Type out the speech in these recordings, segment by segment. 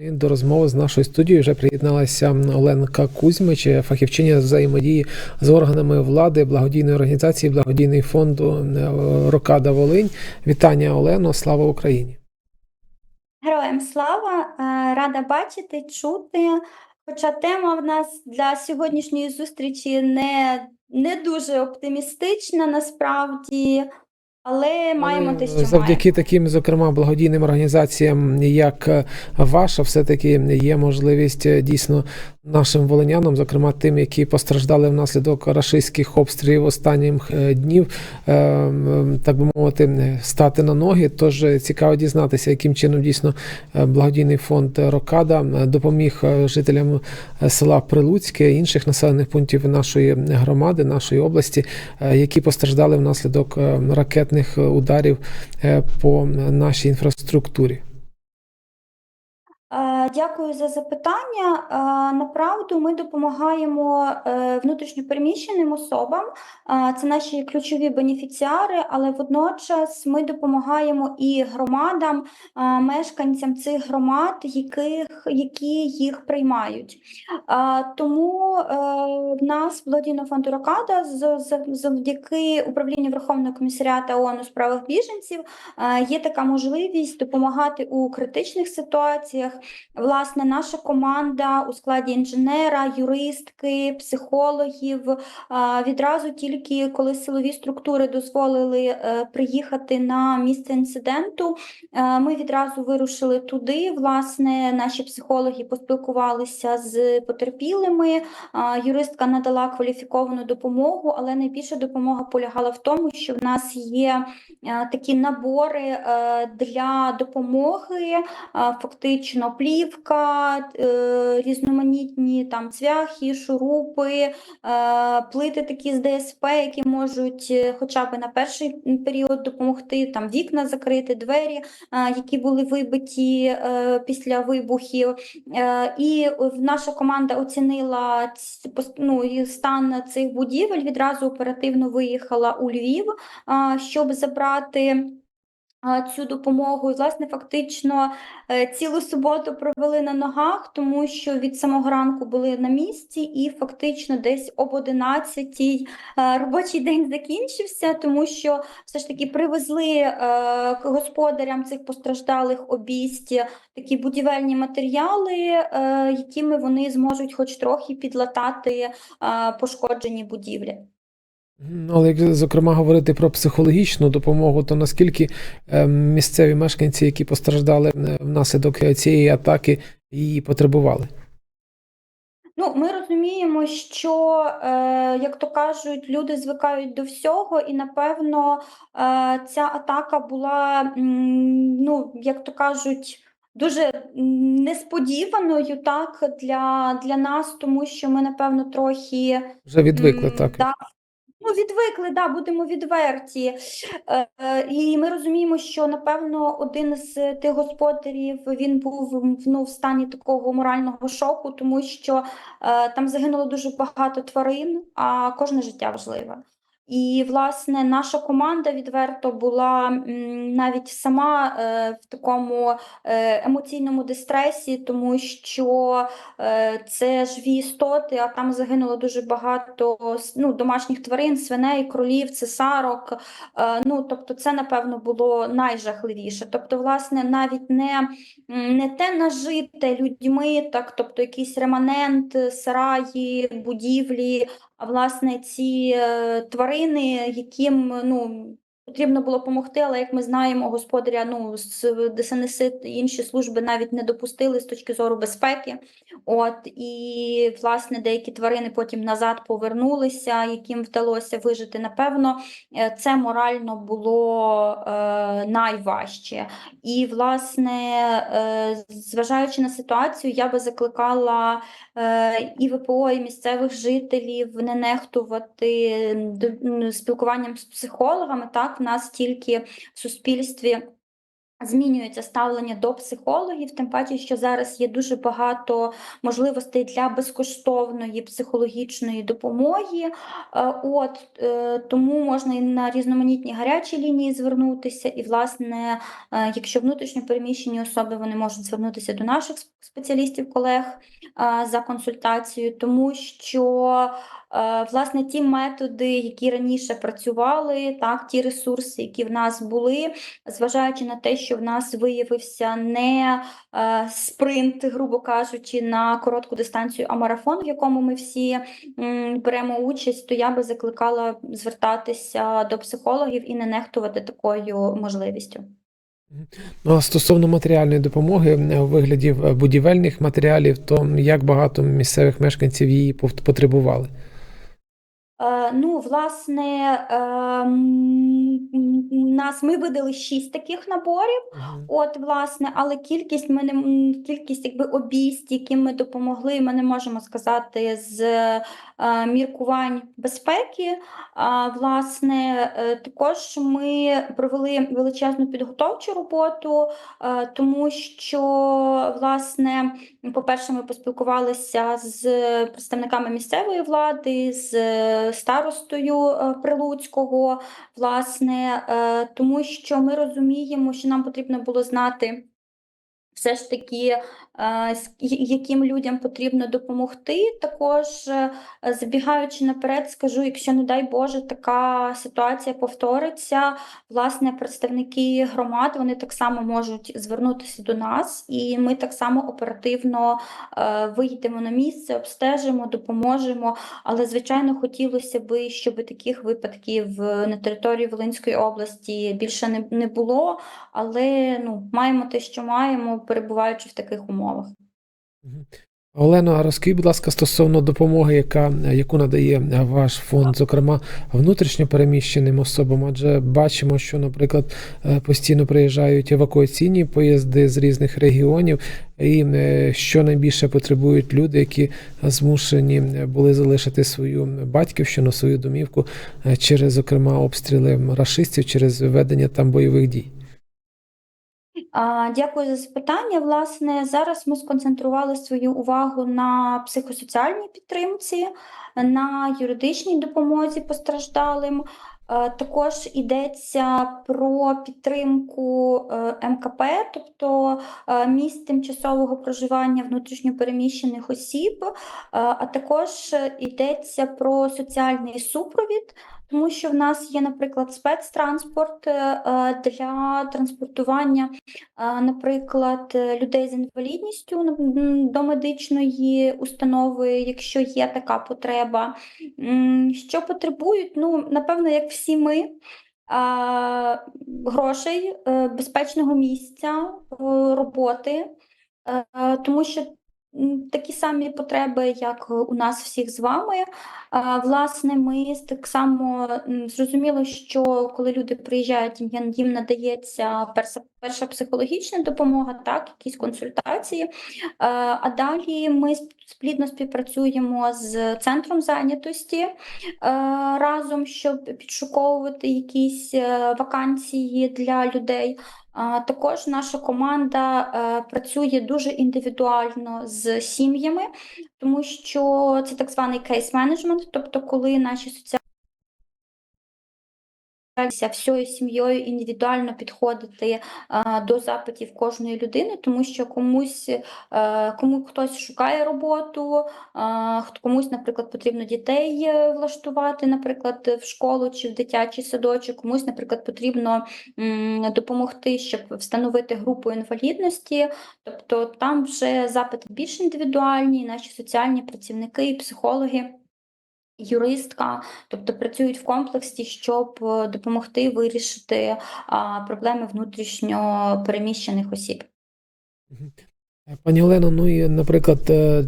До розмови з нашою студією вже приєдналася Оленка Кузьмич, фахівчиня взаємодії з органами влади благодійної організації, благодійний фонд Рокада Волинь. Вітання Олено, слава Україні! Героям слава! Е, Рада бачити, чути. Хоча тема в нас для сьогоднішньої зустрічі не, не дуже оптимістична насправді, але маємо те, що маємо. Завдяки таким, зокрема, благодійним організаціям, як ваша, все-таки є можливість е, дійсно нашим волинянам, зокрема тим, які постраждали внаслідок рашистських обстрілів останніх е, днів, е, так би мовити, стати на ноги. Тож цікаво дізнатися, яким чином дійсно благодійний фонд Рокада допоміг жителям села Прилуцьке, інших населених пунктів нашої громади, нашої області, які постраждали внаслідок е, ракетних ударів е, по нашій інфраструктурі. Дякую за запитання. Е, Направду ми допомагаємо е, внутрішньопереміщеним особам. Е, Це наші ключові бенефіціари, але водночас ми допомагаємо і громадам, мешканцям цих громад, яких, які їх приймають. Тому в нас з- з- завдяки управлінню Верховного комісаріату ООН у справах біженців є така можливість допомагати у критичних ситуаціях. Власне, наша команда у складі інженера, юристки, психологів відразу тільки коли силові структури дозволили е, приїхати на місце інциденту, е, ми відразу вирушили туди. Власне, наші психологи поспілкувалися з потерпілими. Юристка надала кваліфіковану допомогу, але найбільша допомога полягала в тому, що в нас є е, такі набори е, для допомоги фактично плівка, е, різноманітні там цвяхи, шурупи, е, плити такі з ДСП, які можуть е, хоча б на перший період допомогти, там вікна закрити, двері, які були вибиті після вибухів. І наша команда оцінила ну, стан цих будівель, відразу оперативно виїхала у Львів, щоб забрати цю допомогу. І, власне, фактично е, цілу суботу провели на ногах, тому що від самого ранку були на місці, і фактично десь об 11 е, робочий день закінчився, тому що все ж таки привезли е, господарям цих постраждалих обість такі будівельні матеріали, якими вони зможуть хоч трохи підлатати пошкоджені будівлі. Але як зокрема говорити про психологічну допомогу, то наскільки е, місцеві мешканці, які постраждали е, внаслідок цієї атаки, її потребували? Ну, ми розуміємо, що, е, як то кажуть, люди звикають до всього, і напевно е, ця атака була, м, ну, як то кажуть, дуже несподіваною так для, для нас, тому що ми, напевно, трохи Вже відвикли, М, так? Ну, відвикли, да, будемо відверті. Е, е, І ми розуміємо, що напевно один з тих господарів він був ну, в стані такого морального шоку, тому що е, там загинуло дуже багато тварин, а кожне життя важливе. І, власне, наша команда відверто була навіть сама е, в такому е, емоційному дистресі, тому що Е, Це живі істоти, а там загинуло дуже багато ну, домашніх тварин, свиней, кролів, цесарок. Ну, тобто, це, напевно, було найжахливіше. Тобто, власне, навіть не, не те нажите людьми, так, тобто якийсь реманент, сараї, будівлі, власне ці е, тварини, яким ну, Потрібно було допомогти, але як ми знаємо, господаря ну з ДСНС інші служби навіть не допустили з точки зору безпеки. От і власне деякі тварини потім назад повернулися, яким вдалося вижити. Напевно, е, це морально було е, найважче. І, власне, е, зважаючи на ситуацію, я би закликала е, і ВПО, і місцевих жителів не нехтувати спілкуванням з психологами. Так, в нас тільки в суспільстві Змінюється ставлення до психологів, тим паче, що зараз є дуже багато можливостей для безкоштовної психологічної допомоги. Е, От е, тому можна і на різноманітні гарячі лінії звернутися. І, власне, е, якщо внутрішньо переміщені особи, вони можуть звернутися до наших спеціалістів, колег за консультацією, тому що власне ті методи, які раніше працювали, так ті ресурси, які в нас були зважаючи на те, що в нас виявився не е, спринт, грубо кажучи, на коротку дистанцію, а марафон, в якому ми всі м, беремо участь, то я би закликала звертатися до психологів і не нехтувати такою можливістю. Ну, стосовно матеріальної допомоги е, у вигляді е, будівельних матеріалів, то як багато місцевих мешканців її потребували? Е, Ну, власне, ем, нас ми видали шість таких наборів. От, власне, але кількість ми не м, кількість якби обійсть, яким ми допомогли, ми не можемо сказати з е, міркувань безпеки. А, власне, е, також ми провели величезну підготовчу роботу, е, тому що, власне, по-перше, ми поспілкувалися з представниками місцевої влади, з старостою е, Прилуцького, власне, е, тому що ми розуміємо, що нам потрібно було знати. Все ж таки, е, яким людям потрібно допомогти. Також, е, забігаючи наперед, скажу, якщо, не дай Боже, така ситуація повториться, власне, представники громад вони так само можуть звернутися до нас, і ми так само оперативно е, вийдемо на місце, обстежимо, допоможемо. Але, звичайно, хотілося б, щоб таких випадків на території Волинської області більше не було. Але ну, маємо те, що маємо, перебуваючи в таких умовах. Олено, розкажіть, будь ласка, стосовно допомоги, яка, яку надає ваш фонд, зокрема внутрішньо переміщеним особам, адже бачимо, що, наприклад, е, постійно приїжджають евакуаційні поїзди з різних регіонів, і е, що найбільше потребують люди, які змушені були залишити свою батьківщину, свою домівку е, через, зокрема, обстріли рашистів, через ведення там бойових дій. Дякую за запитання. Власне, зараз ми сконцентрували свою увагу на психосоціальній підтримці, на юридичній допомозі постраждалим. Е, Також йдеться про підтримку е, МКП, тобто е, місць тимчасового проживання внутрішньопереміщених осіб, а також йдеться про соціальний супровід. Тому що в нас є, наприклад, спецтранспорт е, е, для транспортування Наприклад, е, людей з інвалідністю до медичної установи, якщо є така потреба. Що потребують? Ну, напевно, як всі ми, грошей, безпечного місця, роботи, тому що такі самі потреби, як у нас всіх з вами. Власне, ми так само зрозуміло, що коли люди приїжджають, їм, надається перша, перша психологічна допомога, так, якісь консультації. А далі ми сп- плідно співпрацюємо з центром зайнятості е, разом, щоб підшуковувати якісь е, вакансії для людей. Також наша команда е, працює дуже індивідуально з сім'ями, тому що це так званий кейс-менеджмент, тобто коли наші соціальні всією сім'єю індивідуально підходити а, до запитів кожної людини, тому що комусь е, кому хтось шукає роботу, а, комусь, наприклад, потрібно дітей е, влаштувати, наприклад, в школу чи в дитячий садочок, комусь, наприклад, потрібно м, допомогти, щоб встановити групу інвалідності. Тобто там вже запити більш індивідуальні, наші соціальні працівники і психологи. Юристка, тобто працюють в комплексі, щоб е, допомогти вирішити проблеми внутрішньо переміщених осіб. Пані Олено, ну і, наприклад, е,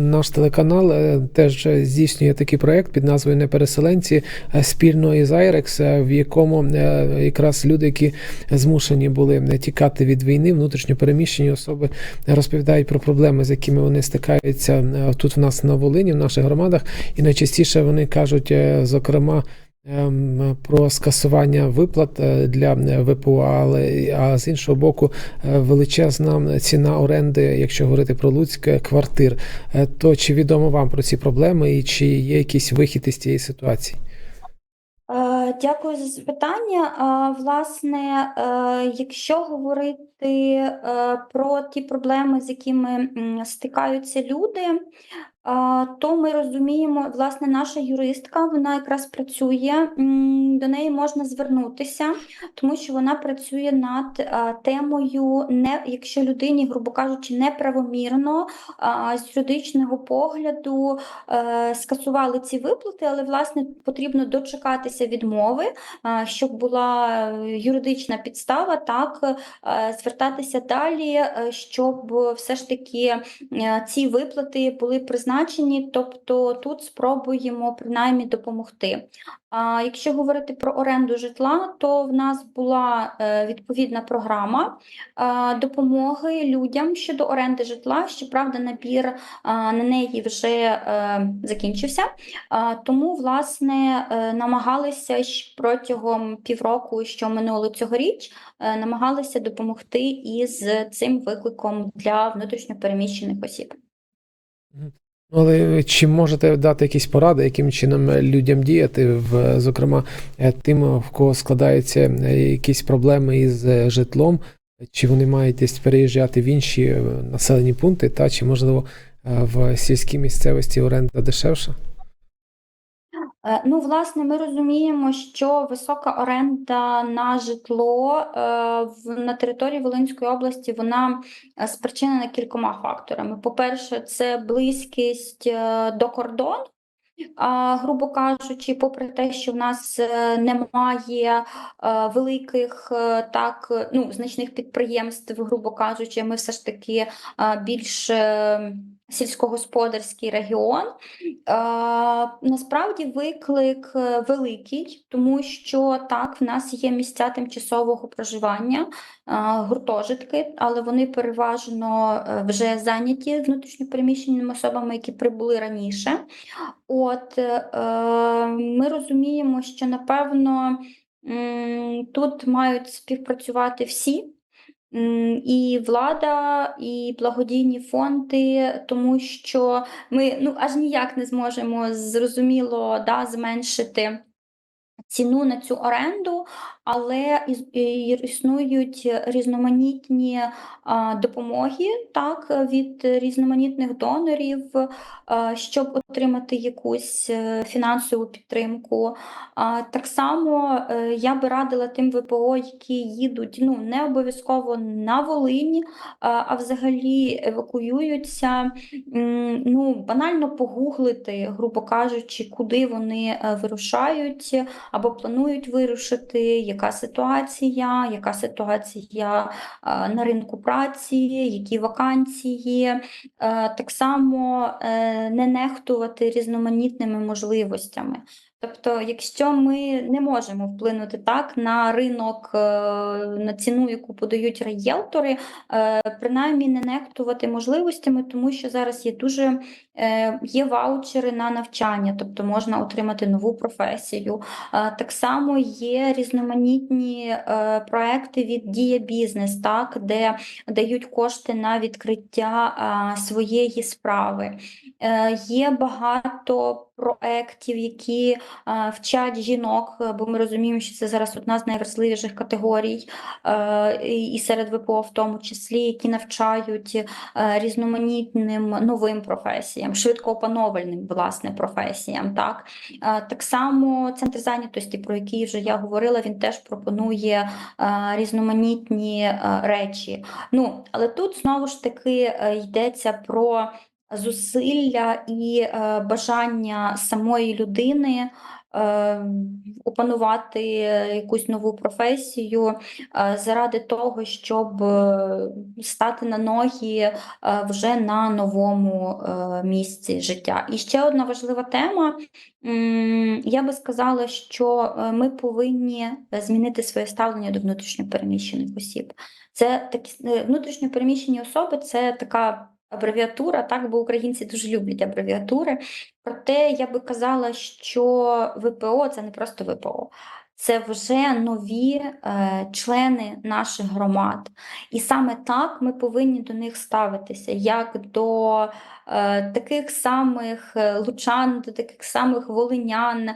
наш телеканал е, теж здійснює такий проект під назвою Непереселенці е, спільно із Айрекс, в якому якраз люди, які змушені були тікати від війни, внутрішньо переміщені особи розповідають про проблеми, з якими вони стикаються тут в нас на Волині, в наших громадах, і найчастіше вони кажуть, зокрема. Ем, про скасування виплат е, для е, ВПО, але а з іншого боку, е, величезна ціна оренди, якщо говорити про Луцьк, квартир. То чи відомо вам про ці проблеми і чи є якийсь вихід із цієї ситуації? Дякую за запитання. Власне, якщо говорити про ті проблеми, з якими стикаються люди, то ми розуміємо, власне, наша юристка, вона якраз працює, до неї можна звернутися, тому що вона працює над е, темою, не, якщо людині, грубо кажучи, неправомірно з юридичного погляду е, скасували ці виплати, але власне потрібно дочекатися відмови, щоб була е, юридична підстава, так звертатися далі, щоб все ж таки ці виплати були призначені. Тобто тут спробуємо принаймні допомогти. А якщо говорити про оренду житла, то в нас була е, відповідна програма е, допомоги людям щодо оренди житла. Щоправда, набір на неї вже е, закінчився. Тому, власне, е, намагалися протягом півроку, що минуло цьогоріч, е, намагалися допомогти із цим викликом для внутрішньопереміщених осіб. Ну, Але чи можете дати якісь поради, яким чином людям діяти, в, зокрема, е, тим, в кого складаються е, якісь проблеми із е, житлом, чи вони мають десь переїжджати в інші е, населені пункти, та чи можливо е, в сільській місцевості оренда дешевша? Е, Ну, власне, ми розуміємо, що висока оренда на житло е, на території Волинської області вона е, спричинена кількома факторами. По-перше, це близькість до кордону. Грубо кажучи, попри те, що в нас е, немає е, великих е, так ну, значних підприємств, грубо кажучи, ми все ж таки більш сільськогосподарський регіон. Насправді виклик великий, тому що так, в нас є місця тимчасового проживання, гуртожитки, але вони переважно вже зайняті внутрішньопереміщеними особами, які прибули раніше. От е, ми розуміємо, що напевно тут мають співпрацювати всі. І влада, і благодійні фонди, тому що ми ну аж ніяк не зможемо зрозуміло да, зменшити ціну на цю оренду, але існують різноманітні допомоги так, від різноманітних донорів, щоб отримати якусь е, фінансову підтримку. Так само е, я би радила тим ВПО, які їдуть ну, не обов'язково на Волинь, а а взагалі евакуюються. Ну, банально погуглити, грубо кажучи, куди вони е, вирушають або планують вирушити, яка ситуація, яка ситуація е, на ринку праці, які вакансії. Е, Так само е, не нехтувати різноманітними можливостями. Тобто, якщо ми не можемо вплинути так на ринок, е, на ціну, яку подають ріелтори, е, принаймні не нехтувати можливостями, тому що зараз є дуже е, є ваучери на навчання, тобто можна отримати нову професію. Так само є різноманітні проекти від Дія Бізнес, так, де дають кошти на відкриття своєї справи. Є багато проєктів, які вчать жінок, е, бо ми розуміємо, що це зараз одна з найвразливіших категорій, е, і серед ВПО в тому числі, які навчають е, різноманітним новим професіям, швидкоопановальним власне професіям. Так, так само центр зайнятості, про який вже я говорила, він теж пропонує різноманітні речі. Ну, але тут знову ж таки йдеться про зусилля і е, бажання самої людини. е, Опанувати якусь нову професію е, заради того, щоб стати на ноги вже на новому місці життя. І ще одна важлива тема. Я би сказала, що ми повинні змінити своє ставлення до внутрішньопереміщених осіб. Це такі внутрішньопереміщені особи, це така абревіатура, так, бо українці дуже люблять абревіатури. Проте я би казала, що ВПО це не просто ВПО. Це вже нові е, члени наших громад. І саме так ми повинні до них ставитися, як до таких самих е, лучан, до таких самих волинян,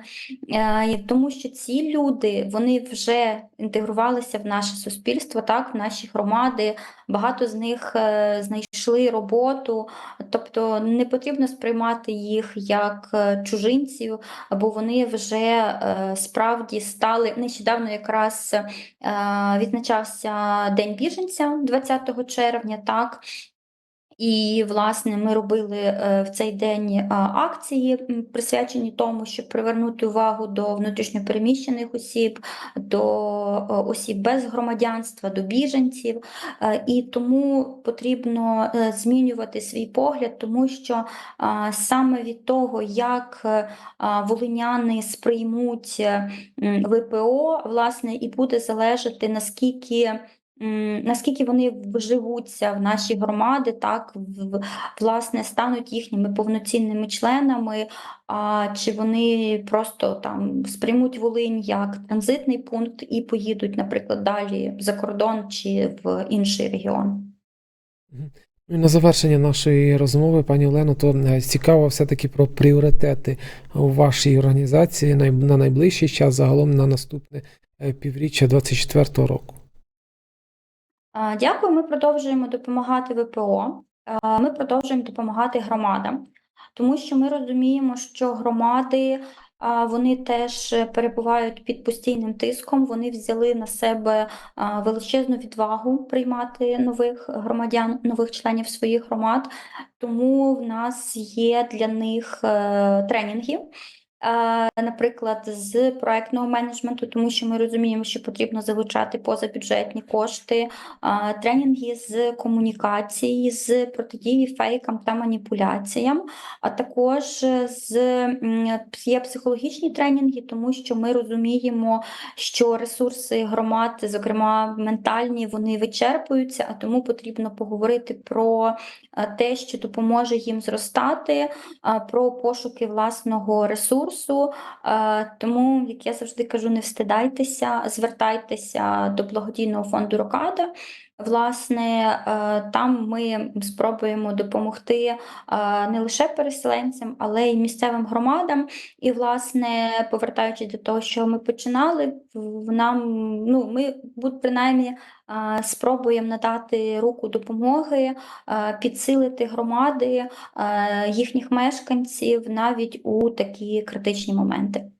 е, тому що ці люди вони вже інтегрувалися в наше суспільство, так, в наші громади. Багато з них е, знайшли роботу, тобто не потрібно сприймати їх як е, чужинців, бо вони вже е, справді стали нещодавно якраз е, відзначався День біженця 20 червня, так. І, власне, ми робили е, в цей день е, акції, присвячені тому, щоб привернути увагу до внутрішньопереміщених осіб, до е, осіб без громадянства, до біженців. І тому потрібно змінювати свій погляд, тому що саме від того, як волиняни сприймуть ВПО, власне, і буде залежати, наскільки. Наскільки вони вживуться в наші громади, так власне стануть їхніми повноцінними членами, а чи вони просто там сприймуть Волинь як транзитний пункт і поїдуть, наприклад, далі за кордон чи в інший регіон. Ну на завершення нашої розмови, пані Олено, то е, цікаво все-таки про пріоритети у вашій організації на найближчий час, загалом на наступне е, півріччя 2024 року. Дякую. Ми продовжуємо допомагати ВПО. Ми продовжуємо допомагати громадам, тому що ми розуміємо, що громади вони теж перебувають під постійним тиском. Вони взяли на себе величезну відвагу приймати нових громадян, нових членів своїх громад. Тому в нас є для них е, тренінги. Е, Наприклад, з проектного менеджменту, тому що ми розуміємо, що потрібно залучати позабюджетні кошти, тренінги з комунікації, з протидії фейкам та маніпуляціям, а також з є психологічні тренінги, тому що ми розуміємо, що ресурси громад, зокрема ментальні, вони вичерпуються, а тому потрібно поговорити про те, що допоможе їм зростати, про пошуки власного ресурсу. Е, Тому, як я завжди кажу, не встидайтеся, звертайтеся до благодійного фонду Рокада. Власне, е, там ми спробуємо допомогти е, не лише переселенцям, але й місцевим громадам. І, власне, повертаючись до того, що ми починали, нам ну ми будь принаймні е, спробуємо надати руку допомоги, підсилити громади, їхніх мешканців навіть у такі критичні моменти.